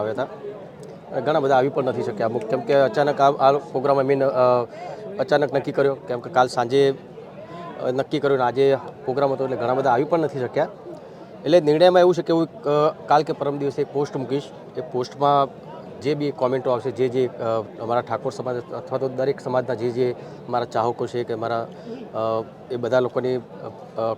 આવ્યા હતા. ઘણા બધા આવી પણ નથી શક્યા. અમુક કેમ કે અચાનક આ પ્રોગ્રામ મેં અચાનક નક્કી કર્યો. કેમ કે કાલ સાંજે નક્કી કર્યું ને આજે પ્રોગ્રામ હતો એટલે ઘણા બધા આવી પણ નથી શક્યા. એટલે નિર્ણયમાં એવું છે કે હું કાલ કે પરમ દિવસે પોસ્ટ મૂકીશ. એ પોસ્ટમાં જે બી કોમેન્ટો આવશે, જે જે અમારા ઠાકોર સમાજ અથવા તો દરેક સમાજના જે જે મારા ચાહકો છે કે મારા એ બધા લોકોની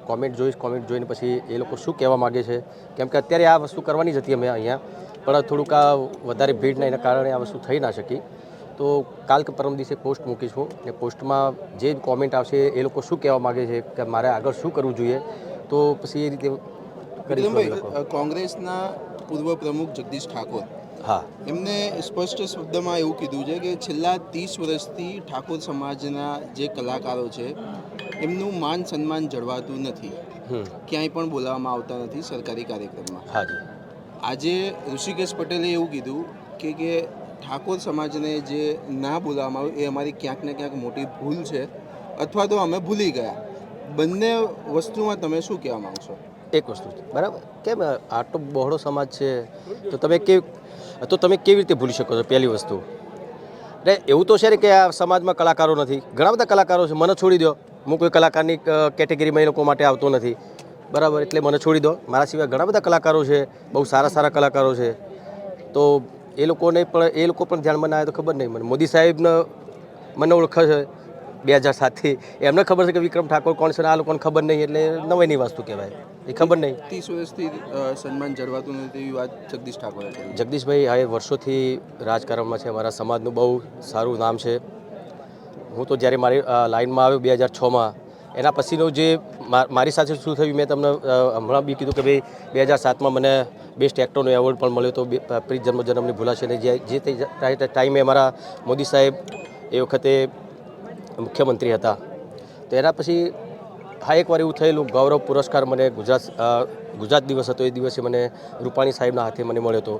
કોમેન્ટ જોઈશ, કોમેન્ટ જોઈને પછી એ લોકો શું કહેવા માગે છે. કેમ કે અત્યારે આ વસ્તુ કરવાની જ હતી અમે અહીંયા. પણ થોડુંક આ વધારે ભીડના એના કારણે આ વસ્તુ થઈ ના શકી. તો કાલ કે પરમ દિવસે પોસ્ટ મૂકીશું અને પોસ્ટમાં જે કોમેન્ટ આવશે એ લોકો શું કહેવા માગે છે કે મારે આગળ શું કરવું જોઈએ તો પછી એ રીતે કોંગ્રેસના પૂર્વ પ્રમુખ જગદીશ ઠાકોર. હા. એમને સ્પષ્ટ શબ્દમાં એવું કીધું છે કે છેલ્લા ત્રીસ વર્ષથી ઠાકોર સમાજના જે કલાકારો છે એમનું માન સન્માન જળવાતું નથી. ક્યાંય પણ બોલાવવામાં આવતા નથી સરકારી કાર્યક્રમમાં. હાજી આજે ઋષિકેશ પટેલે એવું કીધું કે કે ઠાકોર સમાજને જે ના બોલાવવામાં આવ્યું એ અમારી ક્યાંક ને ક્યાંક મોટી ભૂલ છે અથવા તો અમે ભૂલી ગયા. બંને વસ્તુમાં તમે શું કહેવા માગશો એક વસ્તુ છે. બરાબર? કેમ આટલો બહોળો સમાજ છે? તો તમે કેવી, તો તમે કેવી રીતે ભૂલી શકો છો પહેલી વસ્તુ? એટલે એવું તો છે ને કે આ સમાજમાં કલાકારો નથી. ઘણા બધા કલાકારો છે. મને છોડી દો હું કોઈ કલાકારની કેટેગરીમાં એ લોકો માટે આવતો નથી. બરાબર એટલે મને છોડી દો. મારા સિવાય ઘણા બધા કલાકારો છે બહુ સારા સારા કલાકારો છે. તો એ લોકોને પણ એ લોકો પણ ધ્યાનમાં ના આવે તો ખબર નહીં. મને મોદી સાહેબને મને ઓળખે છે બે હજાર સાતથી. એમને ખબર છે કે વિક્રમ ઠાકોર કોણ છે આ લોકોને ખબર નહીં એટલે નવાઈની વસ્તુ કહેવાય. એ ખબર નહીં. ત્રીસ વર્ષથી સન્માન જળવાતું નથી એવી વાત જગદીશ ઠાકોરે કરી. જગદીશભાઈ એ વર્ષોથી રાજકારણમાં છે અમારા સમાજનું બહુ સારું નામ છે. હું તો જ્યારે મારી લાઇનમાં આવ્યો બે હજાર છમાં એના પછીનું જે મારી સાથે શું થયું મેં તમને હમણાં બી કીધું કે ભાઈ બે હજાર સાતમાં મને બેસ્ટ એક્ટરનો એવોર્ડ પણ મળ્યો હતો પ્રીત જન્મ જન્મની ભૂલાશે ને જે જે તે ટાઈમે અમારા મોદી સાહેબ એ વખતે મુખ્યમંત્રી હતા. તો એના પછી હા એકવાર એવું થયેલું, ગૌરવ પુરસ્કાર મને ગુજરાત ગુજરાત દિવસ હતો. એ દિવસે મને રૂપાણી સાહેબના હાથે મને મળ્યો હતો.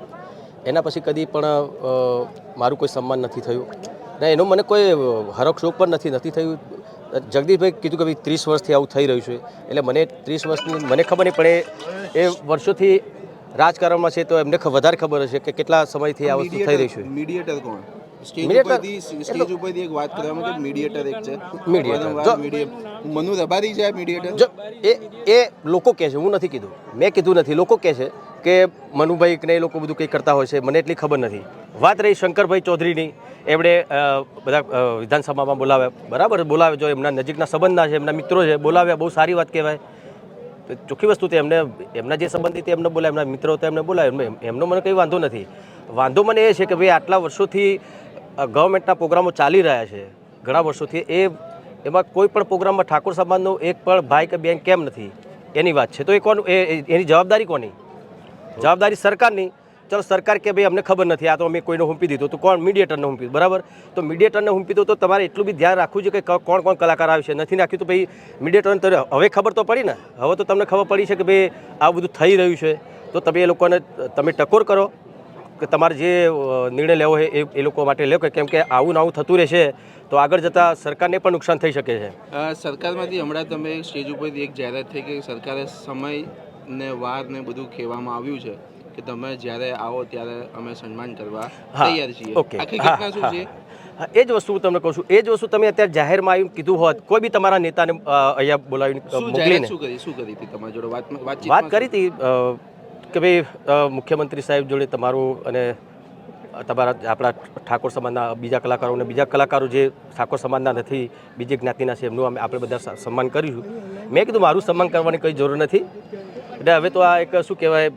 એના પછી કદી પણ મારું કોઈ સન્માન નથી થયું. ને, એનો મને કોઈ હરખ શોખ પણ નથી નથી થયું. જગદીશભાઈ કીધું કે ભાઈ ત્રીસ વર્ષથી આવું થઈ રહ્યું છે. એટલે મને ત્રીસ વર્ષની મને ખબર નહીં પડે એ વર્ષોથી રાજકારણમાં છે તો એમને વધારે ખબર હશે કે કેટલા સમયથી આ વસ્તુ થઈ રહી છે. મીડિયેટર કોણ? સ્ટેજ ઉપરથી સ્ટેજ ઉપરથી એક વાત કરવામાં કે મીડિયેટર એક છે. Mediator. મનુ રબારી છે મીડિયેટર એ એ લોકો કહે છે હું નથી કીધું. મેં કીધું નથી. લોકો કહે છે કે મનુભાઈ ને એ લોકો બધું કંઈ કરતા હોય છે મને એટલી ખબર નથી. વાત રહી શંકરભાઈ ચૌધરીની. એમણે બધા વિધાનસભામાં બોલાવ્યા. બરાબર? બોલાવે જો એમના નજીકના સંબંધના છે એમના મિત્રો છે બોલાવ્યા. બહુ સારી વાત કહેવાય. તો ચોખ્ખી વસ્તુ તે એમને એમના જે સંબંધિત એમને બોલાય એમના મિત્રો તો એમને બોલાય એમ- એમનો મને કંઈ વાંધો નથી. વાંધો મને એ છે કે ભાઈ આટલા વર્ષોથી ગવર્મેન્ટના પ્રોગ્રામો ચાલી રહ્યા છે ઘણા વર્ષોથી. એ એમાં કોઈ પણ પ્રોગ્રામમાં ઠાકોર સમાજનો એક પણ ભાઈ કે બેન કેમ નથી? એની વાત છે. તો એ કોણ? એની જવાબદારી કોની? જવાબદારી સરકારની. ચલો સરકાર કે ભાઈ અમને ખબર નથી, આ તો અમે કોઈને હુંપી દીધું. તો કોણ? મીડિયેટરને હુંપી બરાબર? તો મીડિયેટરને હુંપી દો તો તમારે એટલું બી ધ્યાન રાખવું છે કે કોણ કોણ કલાકાર આવે છે. નથી નાખ્યું તો ભાઈ મીડિયેટરને તો હવે ખબર તો પડી ને? હવે તો તમને ખબર પડી છે કે ભાઈ આ બધું થઈ રહ્યું છે. તો તમે એ લોકોને, તમે ટકોર કરો. તમારે જે નિર્ણય લેવો હોય એ એ લોકો માટે લેવો. કે કેમ કે આવું આવું થતું રહેશે તો આગળ જતાં સરકારને પણ નુકસાન થઈ શકે છે. સરકારમાંથી હમણાં તમે સ્ટેજ ઉપરથી એક જાહેરાત થઈ કે સરકારે સમય ને વાર ને બધું કહેવામાં આવ્યું છે કે તમે જ્યારે આવો ત્યારે અમે સન્માન કરવા તૈયાર છીએ. ઓકે. શું છે? એ જ વસ્તુ હું તમને કહું છું. એ જ વસ્તુ તમે અત્યારે જાહેરમાં આવીને કીધું હોત કોઈ બી તમારા નેતાને અહીંયા બોલાવીને શું મોકલીને. શું કરી શું કરી હતી તમારી જોડે? વાત વાત કરી હતી કે ભાઈ મુખ્યમંત્રી સાહેબ જોડે તમારું અને તમારા આપણા ઠાકોર સમાજના બીજા કલાકારો અને બીજા કલાકારો જે ઠાકોર સમાજના નથી, બીજી જ્ઞાતિના છે, એમનું અમે આપણે બધા સન્માન કરીશું મેં કીધું મારું સન્માન કરવાની કંઈ જરૂર નથી. એટલે હવે તો આ એક શું કહેવાય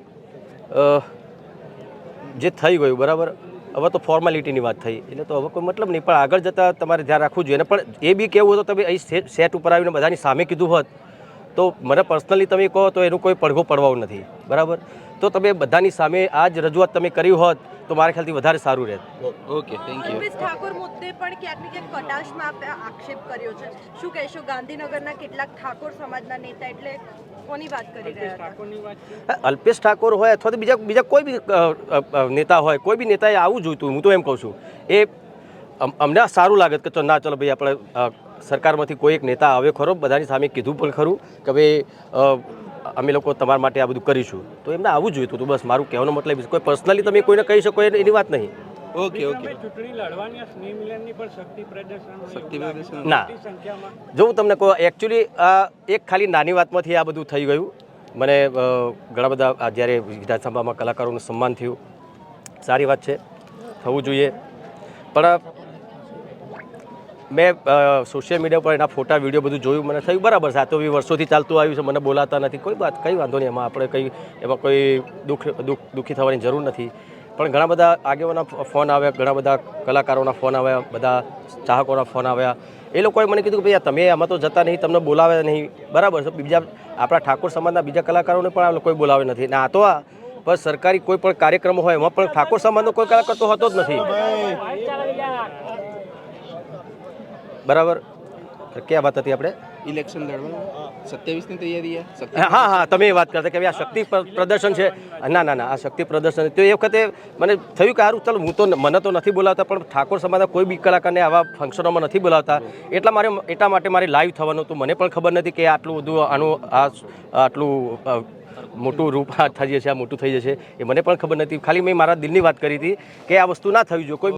જે થઈ ગયું, બરાબર? હવે તો ફોર્માલિટીની વાત થઈ. એટલે તો હવે કોઈ મતલબ નહીં, પણ આગળ જતાં તમારે ધ્યાન રાખવું જોઈએ. અને પણ એ બી કેવું હતું, તમે અહીં સેટ ઉપર આવીને બધાની સામે કીધું હોત, તો મને પર્સનલી તમે કહો તો એનું કોઈ પડઘો પડવાનું નથી. બરાબર? તો તમે બધાની સામે આ જ રજૂઆત તમે કરી હોત તો મારા ખ્યાલથી વધારે સારું રહેત. ઓકે થેન્ક યુ ઠાકોર મુદ્દે પણ ક્યાંક ને ક્યાંક કટાશમાં આપે આક્ષેપ કર્યો છે. શું કહેશો ગાંધીનગરના કેટલાક ઠાકોર સમાજના નેતા એટલે કોની વાત કરી રહ્યા હતા? અલ્પેશ ઠાકોર હોય અથવા તો બીજા બીજા કોઈ બી નેતા હોય કોઈ બી નેતાએ આવું જોઈતું હું તો એમ કહું છું. એ અમને આ સારું લાગે કે ચલો ના ચલો ભાઈ આપણે સરકારમાંથી કોઈ એક નેતા આવે ખરો બધાની સામે કીધું પણ ખરું કે ભાઈ અમે લોકો તમારા માટે આ બધું કરીશું. તો એમને આવવું જોઈએ. હતું બસ મારું કહેવાનો મતલબ એ કોઈ પર્સનલી તમે કોઈને કહી શકો એની વાત નહીં. Okay okay. ચૂંટણી લડવાની આ સ્નેહ મિલનની પણ શક્તિ પ્રદર્શન શક્તિ પ્રદર્શન. ના. જો હું તમને કહું એકચ્યુઅલી એક ખાલી નાની વાતમાંથી આ બધું થઈ ગયું. મને ઘણા બધા આ જ્યારે વિધાનસભામાં કલાકારોનું સન્માન થયું. સારી વાત છે. થવું જોઈએ. પણ મેં સોશિયલ મીડિયા પર એના ફોટા વીડિયો બધું જોયું, મને થયું બરાબર છે. આ તો વર્ષોથી ચાલતું આવ્યું છે, મને બોલાતા નથી. કોઈ વાત, કંઈ વાંધો નહીં, એમાં આપણે કંઈ, એમાં કોઈ દુઃખ દુઃખ, દુઃખી થવાની જરૂર નથી. પણ ઘણા બધા આગેવાના ફોન આવ્યા, ઘણા બધા કલાકારોના ફોન આવ્યા, બધા ચાહકોના ફોન આવ્યા. એ લોકોએ મને કીધું કે ભાઈ તમે આમાં તો જતા નહીં, તમને બોલાવે નહીં. બરાબર છે, બીજા, આપણા ઠાકોર સમાજના બીજા કલાકારોને પણ આ લોકોએ બોલાવે નથી. ને, આ તો આ, પણ સરકારી કોઈ પણ કાર્યક્રમ હોય, એમાં પણ ઠાકોર સમાજનો કોઈ કલાકાર તો હોતો જ નથી. બરાબર? ક્યાં વાત હતી આપણે? ઇલેક્શન લડવાનું. સત્યાવીસની તૈયારી હા હા તમે એ વાત કરતા કે આ શક્તિ પ્રદર્શન છે. ના ના ના આ શક્તિ પ્રદર્શન તો એ વખતે મને થયું કે સારું ચાલો હું તો મને તો નથી બોલાવતા પણ ઠાકોર સમાજના કોઈ બી કલાકારને આવા ફંક્શનોમાં નથી બોલાવતા. એટલા મારે એટલા માટે મારે લાઈવ થવાનું હતું. મને પણ ખબર નથી કે આટલું બધું આનું આ આટલું મોટું રૂપ થઈ જશે આ મોટું થઈ જશે એ મને પણ ખબર નથી. ખાલી મેં મારા દિલની વાત કરી હતી કે આ વસ્તુ ના થવી જોઈએ. કોઈ